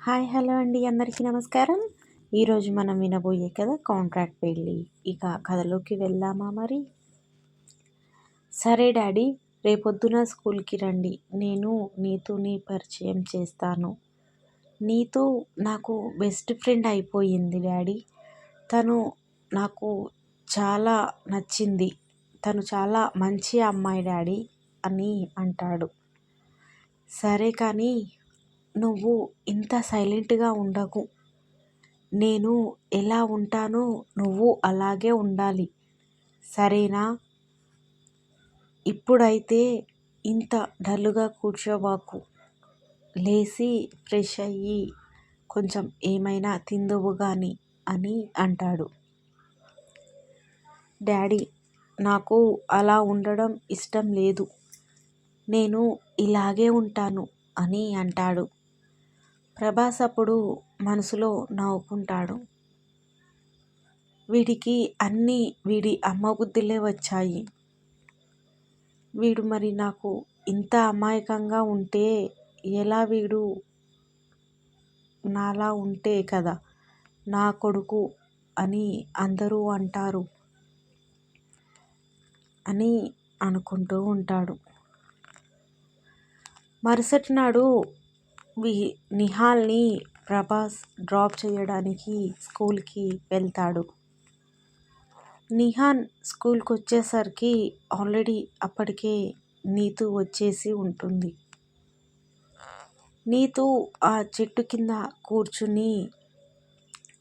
Hi hello అండి. అందరికీ నమస్కారం. ఈరోజు మనం వినబోయే కథ కాంట్రాక్ట్ పెళ్ళి. ఇక కథలోకి వెళ్దామా మరి? సరే డాడీ రేపొద్దున స్కూల్కి రండి. నేను నీతోని పరిచయం చేస్తాను. నీతో నాకు బెస్ట్ ఫ్రెండ్ అయిపోయింది డాడీ. తను నాకు చాలా నచ్చింది. తను చాలా మంచి అమ్మాయి డాడీ అని అంటాడు. సరే కానీ నువ్వు ఇంత సైలెంట్గా ఉండకు. నేను ఎలా ఉంటానో నువ్వు అలాగే ఉండాలి. సరేనా? ఇప్పుడైతే ఇంత డల్గా కూర్చోబాకు. లేచి ఫ్రెష్ అయ్యి కొంచెం ఏమైనా తిందువు కానీ అని అంటాడు. డాడీ నాకు అలా ఉండడం ఇష్టం లేదు. నేను ఇలాగే ఉంటాను అని అంటాడు. ప్రభాస్ అప్పుడు మనసులో నవ్వుకుంటాడు. వీడికి అన్నీ వీడి అమ్మ బుద్ధులే వచ్చాయి. వీడు మరి నాకు ఇంత అమాయకంగా ఉంటే ఎలా వీడు నాలా ఉంటే కదా? నా కొడుకు అని అందరూ అంటారు అని అనుకుంటూ ఉంటాడు. మరుసటి నాడు వి నిహాల్ని ప్రభాస్ డ్రాప్ చేయడానికి స్కూల్కి వెళ్తాడు. నిహాన్ స్కూల్కి వచ్చేసరికి ఆల్రెడీ అప్పటికే నీతు వచ్చేసి ఉంటుంది. నీతు ఆ చెట్టు కింద కూర్చుని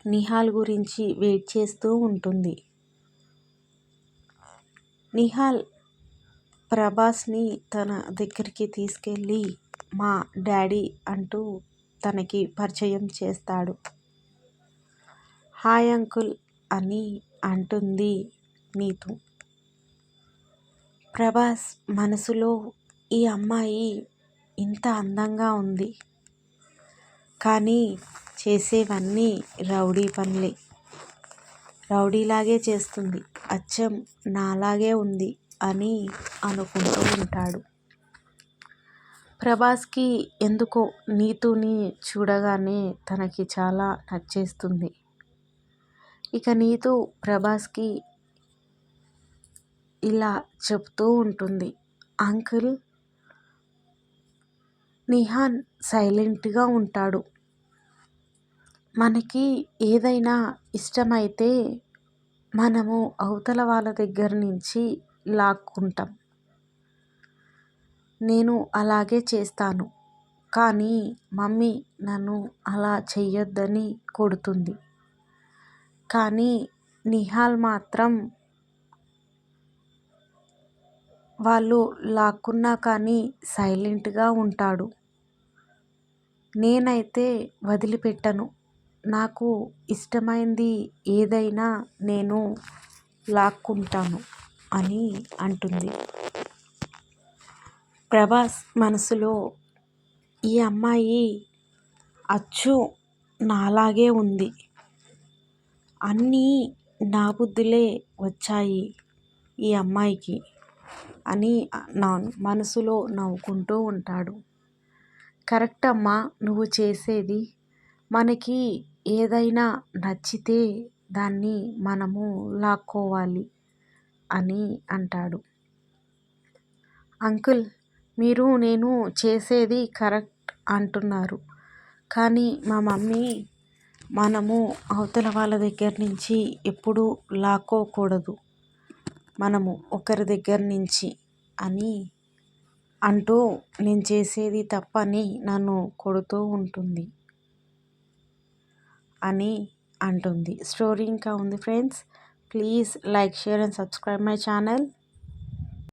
నిహాల్ గురించి వెయిట్ చేస్తూ ఉంటుంది. నిహాల్ ప్రభాస్ని తన దగ్గరికి తీసుకెళ్ళి మా డాడీ అంటూ తనకి పరిచయం చేస్తాడు. హాయ్ అంకుల్ అని అంటుంది నీతు. ప్రభాస్ మనసులో ఈ అమ్మాయి ఇంత అందంగా ఉంది. కానీ చేసేవన్నీ రౌడీ పనులే. రౌడీలాగే చేస్తుంది. అచ్చం నాలాగే ఉంది అని అనుకుంటూ ఉంటాడు. ప్రభాస్కి ఎందుకో నీతుని చూడగానే తనకి చాలా నచ్చేస్తుంది. ఇక నీతు ప్రభాస్కి ఇలా చెప్తూ ఉంటుంది. అంకుల్ నిహాన్ సైలెంట్గా ఉంటాడు. మనకి ఏదైనా ఇష్టమైతే మనము అవతల వాళ్ళ దగ్గర నుంచి లాక్కుంటాం. నేను అలాగే చేస్తాను. కానీ మమ్మీ నన్ను అలా చెయ్యొద్దని కొడుతుంది. కానీ నిహాల్ మాత్రం వాళ్ళు లాక్కున్నా కానీ సైలెంట్గా ఉంటాడు. నేనైతే వదిలిపెట్టను. నాకు ఇష్టమైంది ఏదైనా నేను లాక్కుంటాను అని అంటుంది. ప్రభాస్ మనసులో ఈ అమ్మాయి అచ్చు నాలాగే ఉంది. అన్నీ నా బుద్ధులే వచ్చాయి ఈ అమ్మాయికి అని నా మనసులో నవ్వుకుంటూ ఉంటాడు. కరెక్ట్ అమ్మా నువ్వు చేసేది. మనకి ఏదైనా నచ్చితే దాన్ని మనము లాక్కోవాలి అని అంటాడు. అంకుల్ మీరు నేను చేసేది కరెక్ట్ అంటున్నారు. కానీ మా మమ్మీ మనము అవతల వాళ్ళ దగ్గర నుంచి ఎప్పుడూ లాక్కోకూడదు. మనము ఒకరి దగ్గర నుంచి అని అంటూ నేను చేసేది తప్పని నన్ను కొడుతూ ఉంటుంది అని అంటుంది. స్టోరీ ఇంకా ఉంది friends. Please like share and subscribe my channel.